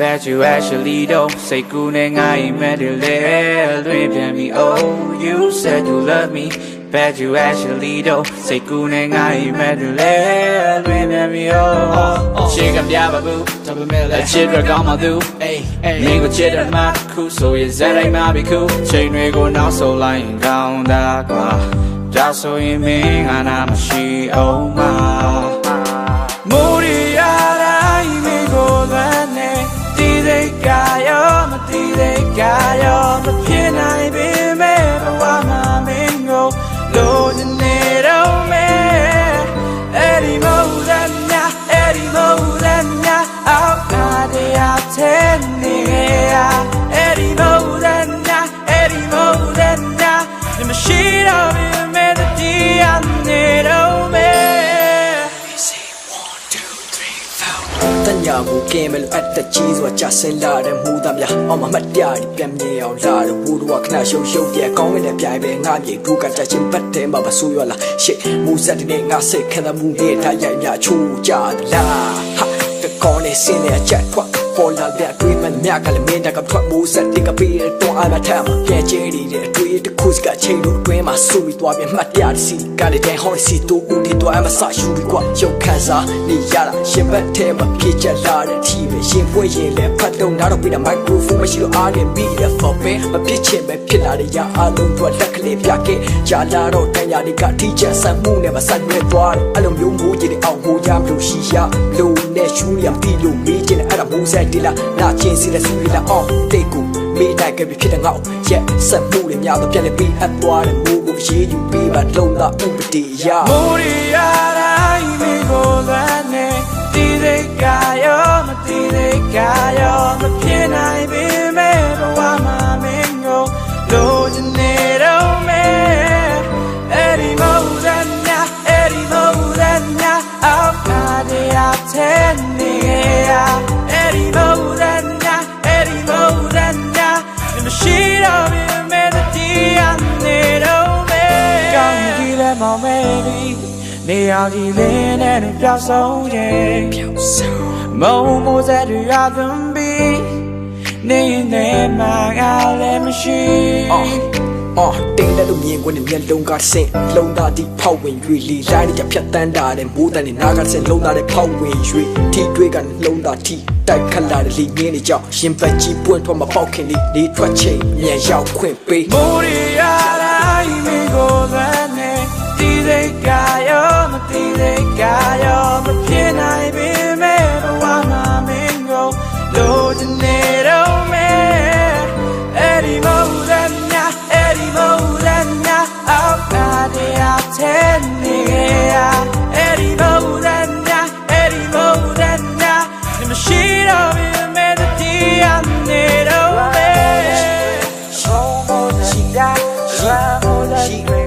Bet you actually don't say ကူနဲ့ငါအိမ်မက်တွေလဲလွင်ပြန်ပြီ Oh you said you love me Bet you actually don't say ကူနဲ့ငါအိမ်မက်တွေလဲလွင်ပြန်ပြီ Oh ရှေ့ကပြပါဘူးဒါပေမဲ့လည်းချစ်ရကောင်းမှသူအေးအေးမင်းကိုချစ်တယ်မှာခုဆိုရင်ဇက်တိုင်းမှာပြီခုချိန်တွေကိုနောက်ဆုံးလိုက်ရင်ကောင်းတာကွာဒါဆိုရင်မင်းငါနာမရှိအောင်မ မရှိတော့ပေမဲ့ဒီရနေတော့မဲတညာဘူးကင်းမလို့အတကြီးဆိုတာကြာစင်လာတဲ့မူသားများအောင်မမတ်ပြရီပြန်မြင်အောင်လာတဲ့ဘူတော့ခဏရှုံရှုံပြဲကောင်းတဲ့ပြိုင်ပဲငါမြေဒုကတချင်းပတ်တယ်မှာမဆူရလားရှေ့မူဆက်တဲ့ငါစိတ်ခံတဲ့မူနေတာရိုက်မြချိုးကြလားဟာတကောင်းနေစင်းနေချက်ထွက် ပေါ်လာတဲ့တွေးမှမြကလည်းမင်းတကထွက်မူဆက်တင်ကပေးတော့အမထမ်းကဲချေရီတဲ့တွေးတစ်ခုစကချိန်လို့တွင်းမှာဆူပြီးသွားပြန်မှတ်ရစီကလည်းတဲ့ဟောစီတူဦးဒီတော့အမဆရှူပြီးကွာရုပ်ခံစားနေရတာရှင်ဘက်ထဲမှာပြေချလာတဲ့ TV ရှင်ပွင့်ရင်လည်းဖတ်တော့နောက်တော့ပြီးတော့ microphone မရှိလို့အားနေပြီးရ for me မဖြစ်ချင်ပဲဖြစ်လာတဲ့ရအားလုံးတော့လက်ကလေးပြခဲ့ကြာလာတော့တန်ရာတွေကထိချက်ဆန်မှုနဲ့မဆက်ရွယ်သွားတယ်အဲ့လိုမျိုးမိုးကြီးတွေအောင်မိုးရမလို့ရှိရလို့နဲ့ရှူးရပြီးလို့မေးချင်တယ်အဲ့ဒါမိုးဆက်တီလာနာချင်းစီတဲ့စီလာအောင်တိတ်ကူမေးတိုက်ကပြဖြစ်တဲ့ငေါ့ရက်ဆက်မှုတွေများတော့ပြန်လေပြီးအပ်သွားတယ်မိုးကိုရေးယူပြီးမှလုံးသာဥပဒေရမိုးရီယာ ကြီးလဲမောင်မဲပြီးနေအောင်ကြီးလင်းနဲ့ပြောင်းဆုံးခြင်းပြောင်းဆုံးမုံမိုးစက်တွေရသွန်ပြီးနေနေမှာကလည်းမရှိအော်အော်တင်းတဲ့လူမြင်ကွနဲ့မျက်လုံးကဆင်းလုံးသားဒီဖောက်ဝင်၍လီလိုင်းနဲ့ဖြတ်တန်းတာတဲ့မိုးတန်နဲ့နားကဆင်းလုံးသားတဲ့ဖောက်ဝင်၍ထိတွေးကလုံးသားထိတိုက်ခလာတဲ့လီငင်းနေကြောင်ရှင်ပတ်ကြီးပွင့်ထွက်မပေါက်ခင်လေးလေးထွက်ချိန်မြန်ရောက်ခွင့်ပေးမိုးရီယာ သေးကရောမသိသေးကရောမဖြစ်နိုင်ပေမဲ့ဘဝမှာမင်းကိုလိုချင်နေတော့မယ်အဲ့ဒီမဟုတ်ရမြအဲ့ဒီမဟုတ်ရမြအောက်ကနေအထက်နေရအဲ့ဒီမဟုတ်ရမြအဲ့ဒီမဟုတ်ရမြမရှိတော့ဘူးနေတော့မယ် She got, she got, she got